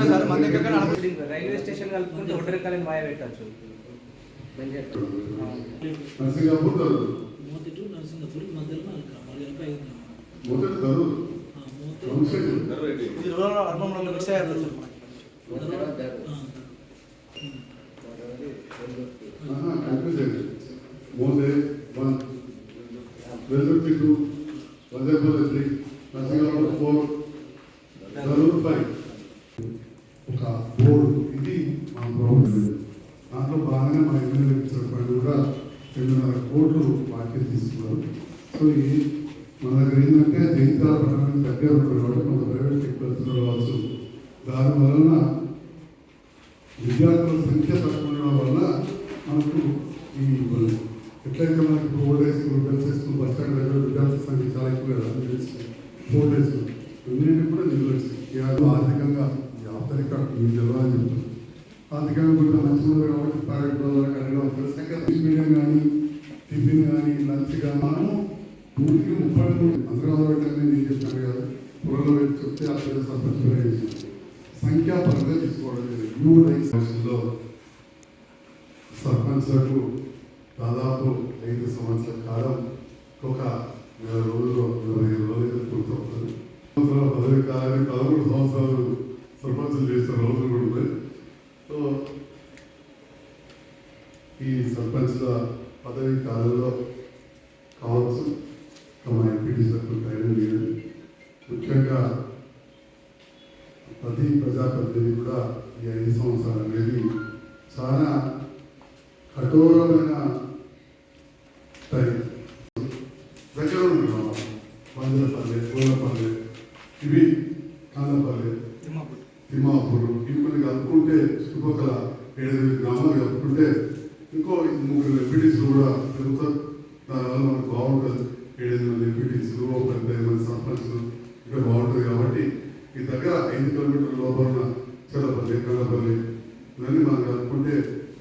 Sir మన దగ్గర కానీ అనుమతి రైల్వే స్టేషన్ కలుపుకుంటే ఒంటరికాలని వాయ పెట్టచ్చు నరసింగాపూర్ దరూర్ మోతి టు నరసింగపూర్ మధ్యలో నాలుగు గ్రామాలు కలిపి ఐదు గ్రామాలు మొదటి దరూర్ ఆ, మోతి వంశజు ఇది రూరల్ అర్బన్ మిక్స్ అయ్యారు సార్ మనకి. ఆ, ఆహా, కన్ఫ్యూజ్ అయింది మోసే one Vellurthi two Vajepalli three Narsingapur four Darur ఒక బోర్డు ఇది మా ప్రభుత్వం దాంట్లో బాగానే మా ఎమ్మెల్యే సరిపడి కూడా రెండున్నర కోట్లు వాక్యం తీసుకున్నారు. సో ఇది మన దగ్గర ఏంటంటే జైత్యాల పట్టణానికి దగ్గర ఉంటుంది కాబట్టి కొంత ప్రైవేట్ ఎక్కువ రావచ్చు దానివలన విద్యార్థుల సంఖ్య తక్కువ ఉండడం వల్ల మనకు ఈ ఎట్లయితే మనకి ఇప్పుడు old age school girls high school bus stand దగ్గర విద్యార్థుల సంఖ్య చాలా ఎక్కువ కదా ఓల్డ్ ఏజ్ స్కూల్ ఇవన్నీ కూడా నిలవచ్చు ఆర్థికంగా ఈ ఆర్థరిక మీకు తెలియాలని చెప్తున్నాను ఆర్థికంగా కూడా మంచిగా కాబట్టి ప్రైవేట్ వాళ్ళకి అడగడం సంఖ్య మీడియం కానీ టిఫిన్ కానీ లంచ్ కానీ మనము నూటికి ముప్పై మూడు అంతర్గత పెట్టాలని నేను చెప్పాను కదా పొలంలో పెట్టి చెప్తే ఆ పేరు సర్పంచ్ సంఖ్యాపరంగా తీసుకోవడం జరిగింది. లేదు యూఐలో సర్పంచ్లకు దాదాపు ఐదు సంవత్సరాల కాలం ఒక నెల రోజులు పదవి కాలాన్ని పదమూడు సంవత్సరాలు సర్పంచులు చేసిన రోజులు కూడా ఉన్నాయి. సో ఈ సర్పంచ్ల పదవి కాలంలో కావచ్చు తమ ఎంపీటీ సర్పంచ్ ట్రైనింగ్ లేదు. ముఖ్యంగా ప్రతి ప్రజాప్రతినిధి కూడా ఈ ఐదు సంవత్సరాలు అనేది చాలా కఠోరమైన టైం. దగ్గర మందుల పల్లె పూల పల్లె ఇవి కాందపల్లి తిమ్మాపూర్. తిమ్మాపూర్ ఇవి కొన్ని కలుపుకుంటే చుట్టుపక్కల ఏడెనిమిది గ్రామాలు కలుపుకుంటే ఇంకో ముగ్గురు ఎంపీటీసీలు కూడా పెరుగుతారు. దానివల్ల మనకు బాగుంటుంది. ఏడెనిమిది మంది ఎంపీటీసీలు ఒక పదిహేను మంది సర్పంచ్లు ఇక్కడ బాగుంటుంది కాబట్టి ఈ దగ్గర ఐదు కిలోమీటర్ల లోపల చెల్లపల్లి కల్లపల్లి ఇవన్నీ మనం కలుపుకుంటే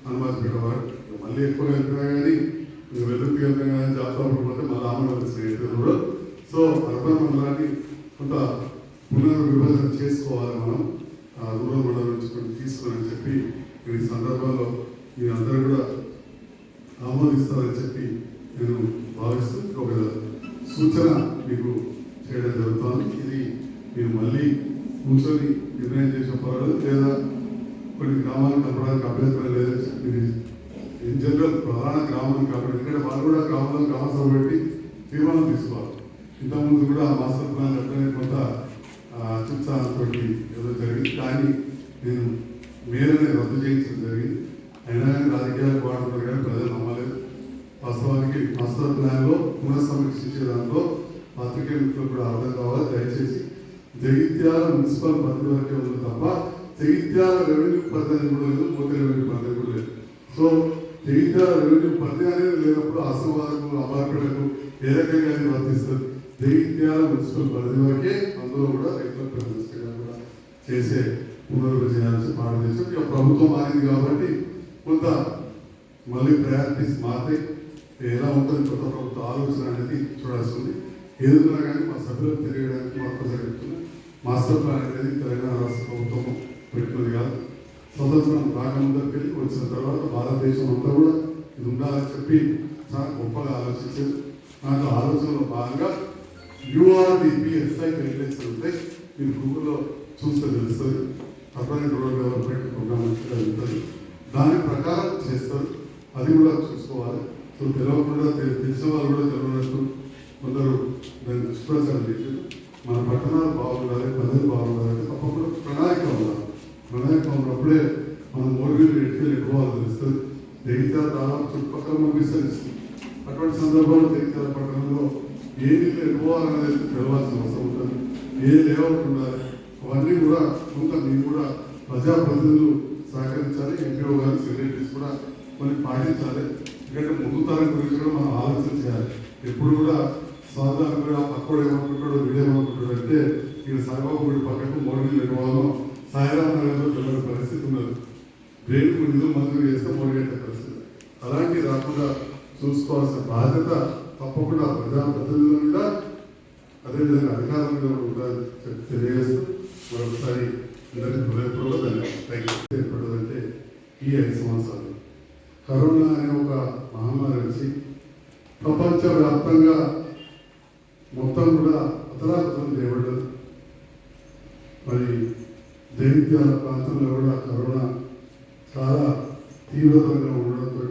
హనుమాన్పేట వాడు మళ్ళీ ఎక్కువ కలిపినా కానీ వెలుగు కలిపినా కానీ జాతర పోతే మళ్ళీ ఆమె స్నేహితులు కూడా. సో అర్బన్ మండలాన్ని కొంత పునర్విభజన చేసుకోవాలి మనం ఆ రూరల్ మండలం నుంచి కొన్ని తీసుకుని చెప్పి ఈ సందర్భంలో మీరందరూ కూడా ఆమోదిస్తారని చెప్పి నేను భావిస్తూ ఒక సూచన మీకు చేయడం జరుగుతుంది. ఇది మీరు మళ్ళీ కూర్చొని నిర్ణయం చేసిన పర్వాలేదు లేదా కొన్ని గ్రామాలకు కలపడానికి అభ్యంతరం లేదని చెప్పి ఇన్ జనరల్ ప్రధాన గ్రామం కాబట్టి ఎందుకంటే వాళ్ళు కూడా గ్రామంలో గ్రామ సభ పెట్టి తీర్మానం తీసుకోవాలి. ఇంతకుముందు కూడా మాస్టర్ ప్లాన్ అట్లనే కొంత చిత్సాలతో ఏదో జరిగింది. కానీ నేను మేరనే రద్దు చేయించడం జరిగింది. అయినా కానీ రాజకీయాలకు వాడుతున్నారు కానీ ప్రజలు నమ్మలేదు. వాస్తవానికి మాస్టర్ ప్లాన్లో పునఃసమీక్షించే దాంట్లో పత్రికే మిత్రులు కూడా అర్థం కావాలి. దయచేసి జగిత్యాల మున్సిపల్ పరిధి వరకే ఉంది తప్ప జగిత్యాల రెవెన్యూ పరిధి కూడా లేదు పోతే రెవెన్యూ పరిధి కూడా లేదు. సో జగిత్యాల రెవెన్యూ పరిధి అనేది లేనప్పుడు అసంవాదకు అబార్పడకు ఏ రకంగా అది వర్తిస్తుంది? జగిత్యాల మున్సిపల్ పరిధి వరకే అందులో కూడా రైతుల ప్రతిష్టగా కూడా చేసే పునర్విభజనాల్సి భారతదేశం ఇక ప్రభుత్వం మారింది కాబట్టి కొంత మళ్ళీ ప్రయారిటీస్ మారితే ఎలా ఉంటుంది కొత్త ప్రభుత్వ ఆలోచన అనేది చూడాల్సి ఉంది ఏదైనా కానీ మా సభ్యులకు తెలియడానికి మరొకసారి చెప్తున్నా మాస్టర్ ప్లాన్ అనేది తెలంగాణ రాష్ట్ర ప్రభుత్వం పెట్టినది కాదు. స్వతంత్రం రాకముందరికి వెళ్ళి వచ్చిన తర్వాత భారతదేశం అంతా కూడా ఇది ఉండాలని చెప్పి చాలా గొప్పగా ఆలోచించారు నాకు ఆలోచనలో భాగంగా యూఆర్డిపిఎస్ఐ గైడ్లైన్స్ ఉంటాయి. మీరు గూగుల్లో చూస్తే తెలుస్తుంది. అర్బన్ రూరల్ డెవలప్మెంట్ ప్రోగ్రామ్ మంచిగా ఉంటుంది. దాని ప్రకారం చేస్తారు. అది కూడా చూసుకోవాలి. సో తెలవకుండా తెలిసిన వాళ్ళు కూడా తెలియనట్టు కొందరు దాన్ని దుష్ప్రచారం చేశారు మన పట్టణాలు బాగుండాలి ప్రజలు బాగుండాలి అప్పుడు ప్రణాళిక ఉండాలి. ప్రణాళిక ఉన్నప్పుడే మనం మోడీలు ఎట్టుకెళ్ళి ఎక్కువాలి తెలుస్తుంది జగిత్యాల దాదాపు చుట్టుపక్కల విస్తరిస్తుంది అటువంటి సందర్భంలో జగిత్యాల పట్టణంలో ఏది ఎక్కువ అనేది తెలవాల్సిన అవసరం ఉంటుంది. ఏ లేఅవుట్ ఉండాలి అవన్నీ కూడా కొంత మీరు కూడా ప్రజాప్రతినిధులు సహకరించాలి. ఎంపీఓ గారు సెక్రటరీస్ కూడా కొన్ని పాటించాలి. ఎందుకంటే ముందు తరం గురించి కూడా మనం ఆలోచన చేయాలి. ఎప్పుడు కూడా సాధారణంగా పక్కడు ఏమనుకుంటాడు వీడేమనుకుంటాడు అంటే ఈయన సాయిబాబు పక్కకు మోడీ నిర్వాహం సాయిరామ్ నగర్లో వెళ్ళిన పరిస్థితి ఉన్నది. బ్రెయిన్కు నిధులు మంజూరు చేస్తే మోడీ పరిస్థితి. అలాంటి రాకుండా చూసుకోవాల్సిన బాధ్యత తప్పకుండా ప్రజాప్రతినిధుల మీద అదేవిధంగా అధికారంలో కూడా తెలియజేస్తూ మరొకసారి అందరికీ హృదయపూర్వక ధన్యవాదాలు. ఏర్పడదంటే ఈ ఐదు సంవత్సరాలు. కరోనా అనే ఒక మహమ్మారి వచ్చి ప్రపంచవ్యాప్తంగా మొత్తం కూడా అతలాకుతం చేయబడ్డది. మరి జైత్యాల ప్రాంతంలో కూడా కరోనా చాలా తీవ్రతరంగా ఉండడంతో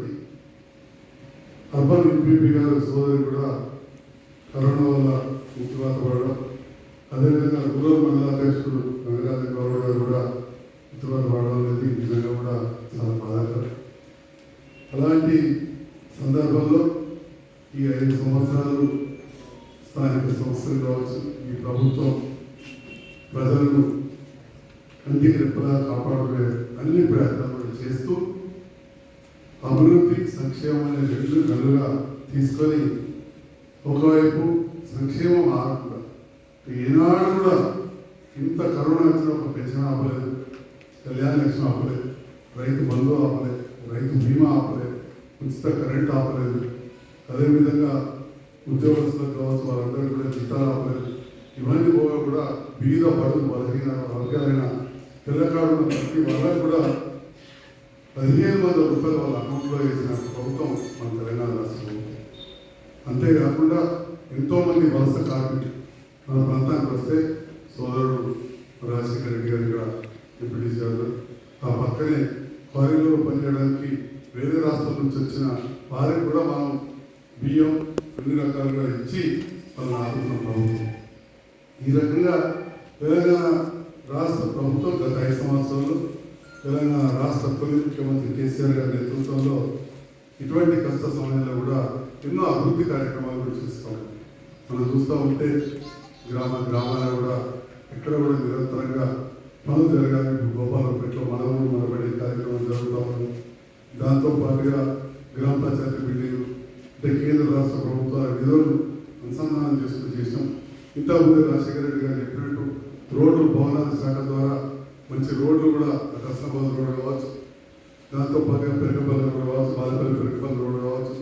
అర్బన్ ఎంపీపీ గారు సోదరి కూడా కరోనా వల్ల మృత్యువాత పడడం అదేవిధంగా రూరల్ మండల అధ్యక్షుడు గంగాధర గౌరవ గారు కూడా మృత్యువాత పడడం నిజంగా కూడా చాలా బాధాకరం అలాంటి సందర్భంలో ఈ ఐదు సంవత్సరాలు స్థానిక సంస్థలు కావచ్చు ఈ ప్రభుత్వం ప్రజలను కంటికి రెప్పలా కాపాడుకునే అన్ని ప్రయత్నాలు చేస్తూ అభివృద్ధి సంక్షేమం అనే రెండు కళ్ళుగా తీసుకొని ఒకవైపు సంక్షేమం ఆగకుండా ఏనాడు కూడా ఇంత కరోనా వచ్చిన ఒక పెన్షన్ అవ్వలేదు కళ్యాణ లక్ష్మి ఆపలేదు రైతు బంధు ఆపలేదు రైతు బీమా ఆపలేదు ఉచిత కరెంట్ ఆపలేదు. అదేవిధంగా ఉద్యోగస్తులకు కావచ్చు వాళ్ళందరూ కూడా జీతాలు ఆపలేదు. ఇవన్నీ పోగా కూడా బీద బడుగు బలహీన వర్గాలైన పిల్లకాడు ప్రతి వాళ్ళకు కూడా పదిహేను వందల రూపాయలు వాళ్ళ అకౌంట్లో వేసిన ప్రభుత్వం మన తెలంగాణ రాష్ట్రంలో అంతేకాకుండా ఎంతో మంది వలస కార్మికులు మన ప్రాంతానికి వస్తే సోదరుడు రాజశేఖర రెడ్డి గారు ఇక్కడ డిప్యూటీ గారు ఆ పక్కనే క్వారీలో పనిచేయడానికి వేరే రాష్ట్రాల నుంచి వచ్చిన వారికి కూడా మనం బియ్యం అన్ని రకాలుగా ఇచ్చి మనం ఆదుకున్న ప్రభుత్వం. ఈ రకంగా తెలంగాణ రాష్ట్ర ప్రభుత్వం గత ఐదు సంవత్సరాలు తెలంగాణ రాష్ట్ర తొలి ముఖ్యమంత్రి కేసీఆర్ గారి నేతృత్వంలో ఇటువంటి కష్ట సమయంలో కూడా ఎన్నో అభివృద్ధి కార్యక్రమాలు కూడా చేస్తాం. మనం చూస్తూ ఉంటే గ్రామ గ్రామాల్లో కూడా ఇక్కడ కూడా నిరంతరంగా పనులు జరగాలి ఇప్పుడు గోపాలపేటలో మన ఊరు మనబడి కార్యక్రమం జరుగుతూ ఉంది దాంతో పాటుగా గ్రామ పంచాయతీ బిల్డింగ్ అంటే కేంద్ర రాష్ట్ర ప్రభుత్వాల నిధులను అనుసంధానం చేసుకుని చేసినాం ఇంతకుముందు రాజశేఖర రెడ్డి గారు చెప్పినట్టు రోడ్లు భవనాల శాఖ ద్వారా మంచి రోడ్లు కూడా కృష్ణాబాద్ రోడ్ కావచ్చు. దాంతో పాటుగా పెరగపల్లి రోడ్ కావచ్చు బాలపల్లి పెరుగుపల్లి రోడ్ కావచ్చు.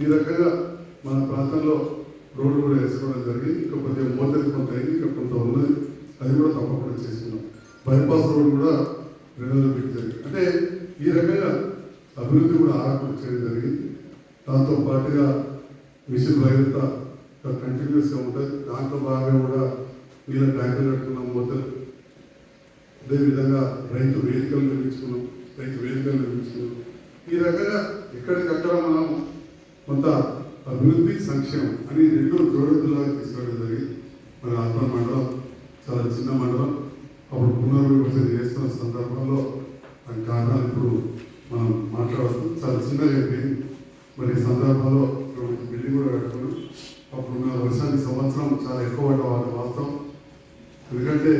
ఈ రకంగా మన ప్రాంతంలో రోడ్డు కూడా వేసుకోవడం జరిగింది. ఇంకా కొద్దిగా మోతది కొంత అయింది ఇంకా కొంత ఉన్నది అది కూడా తప్పకుండా చేసుకున్నాం బైపాస్ రోడ్ కూడా రెన్యూవల్ పెట్టి జరిగింది. అంటే ఈ రకంగా అభివృద్ధి కూడా ఆరంభం చేయడం జరిగింది. దాంతో పాటుగా మిషన్ భగీరథ కంటిన్యూస్గా ఉంటుంది దాంట్లో భాగంగా కూడా నీళ్ళ ట్యాంకులు కట్టుకున్నాం మొదలు అదేవిధంగా రైతు వేదికలు నిర్మించుకున్నాం రైతు వేదికలు నిర్మించుకున్నాం. ఈ రకంగా ఎక్కడికక్కడ మనం కొంత అభివృద్ధి సంక్షేమం అని రెండు జోడెద్దులాగా తీసుకోవడం జరిగింది. మన ఆత్మ మండలం చాలా చిన్న మండలం. అప్పుడు పునర్విభజన చేస్తున్న సందర్భంలో దాని కారణాలు ఇప్పుడు మనం మాట్లాడుతూ చాలా చిన్నగా అయిపోయింది మరి సందర్భంలో ఇక్కడ బిల్డింగ్ కూడా కట్టుకున్నాం. అప్పుడు ఉన్న వర్షానికి సంవత్సరం చాలా ఎక్కువ పడ్డ వాస్తవం. ఎందుకంటే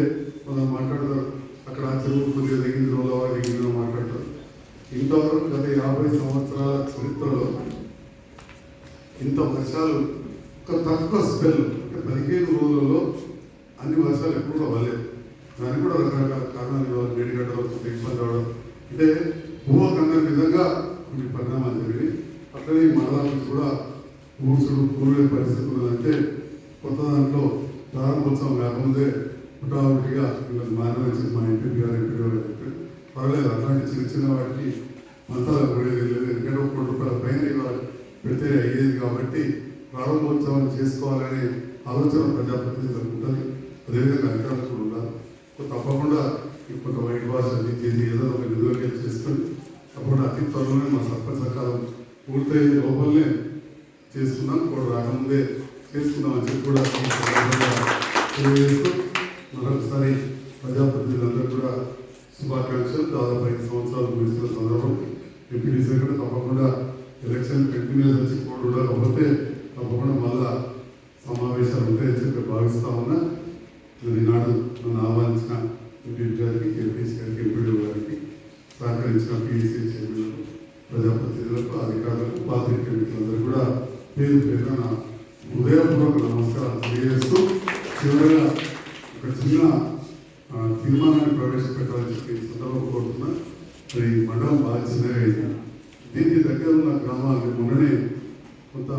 మనం మాట్లాడతారు అక్కడ చెరువు కొద్దిగా తగ్గింది రోజు దిగింది మాట్లాడతారు ఇంతవరకు గత యాభై సంవత్సరాల చరిత్రలో ఇంత వర్షాలు ఒక తక్కువ స్పెల్ అంటే పదిహేను రోజులలో అన్ని వర్షాలు ఎప్పుడు అవ్వలేదు దానికి కూడా రకరకాల కారణాలు ఇవ్వాలి. వేడిగడ్డలు కొంచెం ఇబ్బంది అవడం అంటే ఊహకన్న విధంగా కొన్ని పరిణామాలు జరిగినాయి. అట్లనే ఈ కూడా ఊడ్చుడు కూడే పరిస్థితి ఉన్నదంటే కొత్త దాంట్లో ప్రారంభోత్సవం కాకముందే హుటాహుటిగా వీళ్ళని మానవచ్చు మా ఎంపీ గారు ఎంపీ గారు పర్వాలేదు అట్లాంటి చిన్న చిన్న వాటికి మంతాలు పోయేది లేదు. ఎందుకంటే ఒక కోటి రూపాయల పైన పెడితే అయ్యేది కాబట్టి ప్రారంభోత్సవం చేసుకోవాలనే ఆలోచన ప్రజాప్రతినిధులకు ఉంటుంది. అదేవిధంగా అధికారులు తప్పకుండా ఇప్పుడు వైట్ వాష్ అన్ని చేసి ఏదో ఒక నిధులకి చేసుకొని తప్పకుండా అతి త్వరలోనే మా సర్పంచ్ సకాలం పూర్తయ్యే లోపలనే చేసుకున్నాం. కూడా రాకముందే చేసుకుందాం అని చెప్పి కూడా తెలియజేస్తూ మరొకసారి ప్రజాప్రతినిధులందరూ కూడా శుభాకాంక్షలు. దాదాపు ఐదు సంవత్సరాలు ముగిస్తున్న సందర్భం. ఎంపీడీసీ కూడా తప్పకుండా ఎలక్షన్ కంటిన్యూస్ వచ్చి కోడ్ ఉండకపోతే తప్పకుండా మళ్ళా సమావేశాలు ఉంటాయని చెప్పి భావిస్తా ఉన్నా మరి ఈనాడు నన్ను ఆహ్వానించిన ఎంపీ గారికి ఎంపీసీ గారికి ఎంపీడీ గారికి సహకరించిన పీఈసీ చైర్మన్ ప్రజాప్రతినిధులకు అధికారులకు ఉపాధ్యక్షుల మిత్రులందరూ కూడా పేరు పేరున నా హృదయపూర్వక నమస్కారం తెలియజేస్తూ చివరిగా ఒక చిన్న తీర్మానాన్ని ప్రవేశపెట్టాలని చెప్పి సందర్భం కోరుతున్నా. మరి మండలం బాగా చిన్నగా దీనికి దగ్గర ఉన్న గ్రామాలు మొన్ననే కొంత